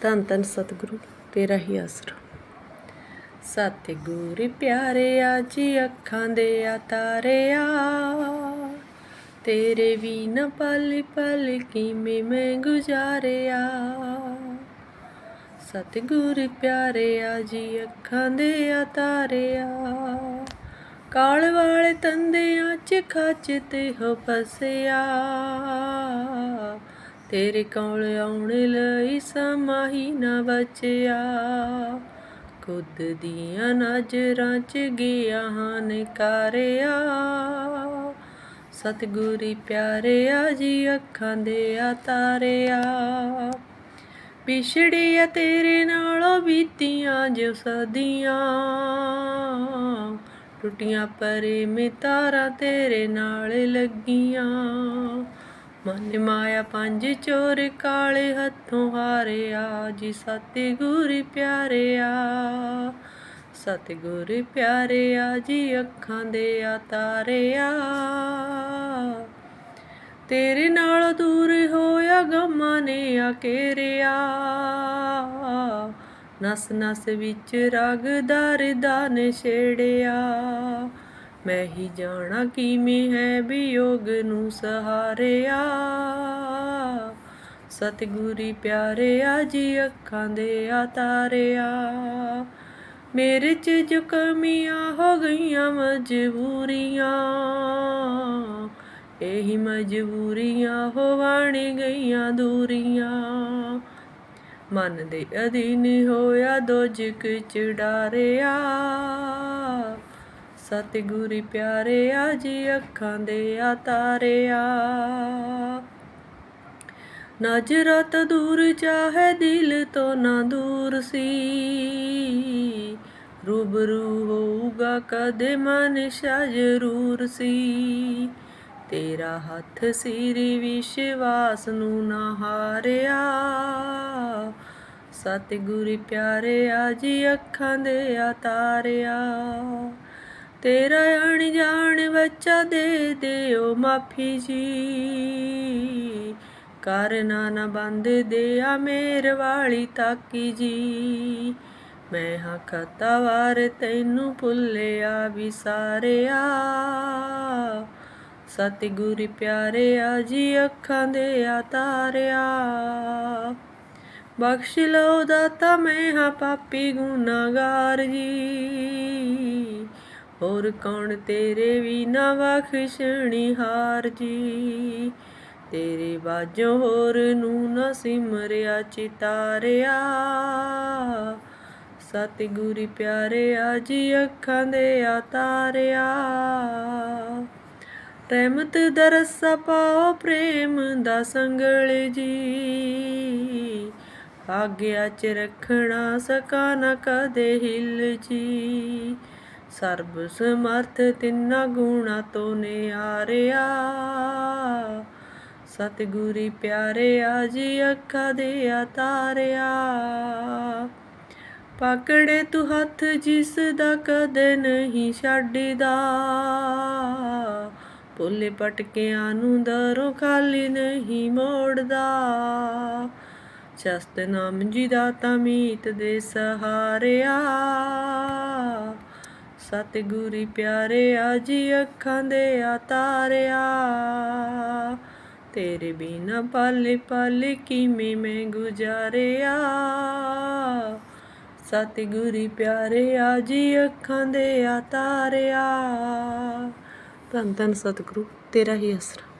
ਧੰਨ ਧੰਨ ਸਤਿਗੁਰੂ, ਤੇਰਾ ਹੀ ਆਸਰਾ। ਸਤਿਗੁਰ ਪਿਆਰਿਆ ਜੀ ਅੱਖਾਂ ਦੇ ਆ। ਤਾਰਿਆ ਤੇਰੇ ਵੀ ਨਾ ਪਲ ਪਲ ਕਿਵੇਂ ਮੈਂ ਗੁਜ਼ਾਰਿਆ। ਸਤਿਗੁਰ ਪਿਆਰਿਆ ਜੀ ਅੱਖਾਂ ਦੇ ਆ। ਤਾਰਿਆ ਕਾਲ ਵਾਲੇ ਤੰਦਿਆਂ ਚ ਖਾਚ ਤੇ ਹੋ ਫਸਿਆ ਤੇਰੇ ਕੋਲ ਆਉਣ ਲਈ ਸਮਾਂ ਹੀ ਨਾ ਬਚਿਆ। ਖੁਦ ਦੀਆਂ ਨਜ਼ਰਾਂ ਚ ਗਿਆ ਹਾਂ ਨਕਾਰਿਆ ਸਤਿਗੁਰੀ ਪਿਆਰਿਆ ਜੀ ਅੱਖਾਂ ਦੇ ਆ ਤਾਰਿਆ ਪਿਛੜੀਆਂ ਤੇਰੇ ਨਾਲੋਂ ਬੀਤੀਆਂ ਜੋ ਸਦੀਆਂ। ਟੁੱਟੀਆਂ ਪਰੇ ਮੇ ਤਾਰਾਂ ਤੇਰੇ ਨਾਲ ਲੱਗੀਆਂ। ਮਨ ਮਾਇਆ ਪੰਜ ਚੋਰ ਕਾਲੇ ਹੱਥੋਂ ਹਾਰਿਆ, ਜੀ ਸਤਿਗੁਰ ਪਿਆਰਿਆ। ਸਤਿਗੁਰ ਪਿਆਰਿਆ, ਜੀ ਅੱਖਾਂ ਦੇ ਆ ਤਾਰਿਆ ਤੇਰੇ ਨਾਲ ਦੂਰ ਹੋਇਆ, ਗਮਾਂ ਨੇ ਆ ਘੇਰਿਆ ਨਸ ਨਸ ਵਿੱਚ ਰਗਦਾਰ ਦਾ ਨੇ ਛੇੜਿਆ। ਮੈਂ ਹੀ ਜਾਣਾ ਕਿਵੇਂ ਹੈ ਵਿਯੋਗ ਨੂੰ ਸਹਾਰਿਆ। ਸਤਿਗੁਰੀ ਪਿਆਰਿਆ ਜੀ ਅੱਖਾਂ ਦੇ ਆ ਤਾਰਿਆ ਮੇਰੇ ਚ ਜੋ ਕਮੀਆਂ ਹੋ ਗਈਆਂ ਮਜਬੂਰੀਆਂ, ਇਹੀ ਮਜਬੂਰੀਆਂ ਹੋਵਣ ਗਈਆਂ ਦੂਰੀਆਂ। ਮਨ ਦੇ ਅਧੀਨ ਹੋਇਆ ਦੋਜਕ ਚੜਾਰਿਆ ਸਤਿਗੁਰੀ ਪਿਆਰਿਆ ਜੀ, ਅੱਖਾਂ ਦੇ ਆ ਤਾਰਿਆ ਨਜ਼ਰਾਂ ਤੋਂ ਦੂਰ ਚਾਹੇ ਦਿਲ ਤੋਂ ਨਾ ਦੂਰ ਸੀ। ਰੂਬਰੂ ਹੋਊਗਾ ਕਦੇ ਮਨ ਸ਼ਾ ਜ਼ਰੂਰ ਸੀ। ਤੇਰਾ ਹੱਥ ਸਿਰ ਵਿਸ਼ਵਾਸ ਨੂੰ ਨਾ ਹਾਰਿਆ। ਸਤਿਗੁਰ ਪਿਆਰਿਆ ਜੀ, ਅੱਖਾਂ ਦੇ ਆ ਤਾਰਿਆ ਤੇਰਾ ਅਣਜਾਣ ਬੱਚਾ ਦੇ ਦਿਓ ਮਾਫੀ ਜੀ। ਕਰਨਾ ਨਾ ਬੰਦ ਦੇ ਆ ਮੇਰ ਵਾਲੀ ਤਾਕੀ ਜੀ। ਮੈਂ ਹਾਂ ਖਤਾਵਾਰ ਤੈਨੂੰ ਭੁੱਲਿਆ ਵਿਸਾਰਿਆ। ਸਤਿਗੁਰ ਪਿਆਰਿਆ ਜੀ ਅੱਖਾਂ ਦੇ ਆ ਤਾਰਿਆ ਬਖਸ਼ ਲਓ ਦਾਤਾ ਮੈਂ ਹਾਂ ਪਾਪੀ ਗੁਨਾਹਗਾਰ ਜੀ। ਹੋਰ ਕੌਣ ਤੇਰੇ ਵੀ ਨਾ ਬਖਸ਼ਣੀ ਹਾਰ ਜੀ? ਤੇਰੇ ਬਾਝੋਂ ਹੋਰ ਨੂੰ ਨਾ ਸਿਮਰਿਆ, ਚਿਤਾਰਿਆ। ਸਤਿਗੁਰ ਪਿਆਰਿਆ ਜੀ, ਅੱਖਾਂ ਦੇ ਆ ਰਹਿਮਤ ਦਰਸਾ ਪਾਓ, ਪ੍ਰੇਮ ਦਾ ਸੰਗਲ ਜੀ। ਆਗਿਆ ਚ ਰੱਖਣਾ, ਸਕਾ ਨਾ ਕਦੇ ਹਿਲ ਜੀ। ਸਰਬ ਸਮਰਥ ਤਿੰਨਾ ਗੁਣਾ ਤੋਂ ਨਿਆਰਿਆ। ਸਤਿਗੁਰੀ ਪਿਆਰਿਆ ਜੀ ਅੱਖਾਂ ਦੇ ਆ ਤਾਰਿਆ ਪਕੜੇ ਤੂੰ ਹੱਥ ਜਿਸ ਦਾ ਕਦੇ ਨਹੀਂ ਛੱਡਦਾ। ਭੁੱਲੇ ਪਟਕਿਆਂ ਨੂੰ ਦਰੋਂ ਖਾਲੀ ਨਹੀਂ ਮੋੜਦਾ। ਚਸਤ ਨਾਮ ਜੀ ਦਾ ਤਮੀਤ ਦੇ ਸਹਾਰਿਆ। ਸਤਿਗੁਰੀ ਪਿਆਰਿਆ ਜੀ ਅੱਖਾਂ ਦੇ ਆ ਤਾਰਿਆ ਤੇਰੇ ਬਿਨਾ ਪਲ ਪਲ ਕਿਵੇਂ ਮੈਂ ਗੁਜ਼ਾਰਿਆ। ਸਤਿਗੁਰੀ ਪਿਆਰਿਆ ਜੀ ਅੱਖਾਂ ਦੇ ਆ ਤਾਰਿਆ ਧੰਨ ਧੰਨ ਸਤਿਗੁਰੂ, ਤੇਰਾ ਹੀ ਅਸਰਾ।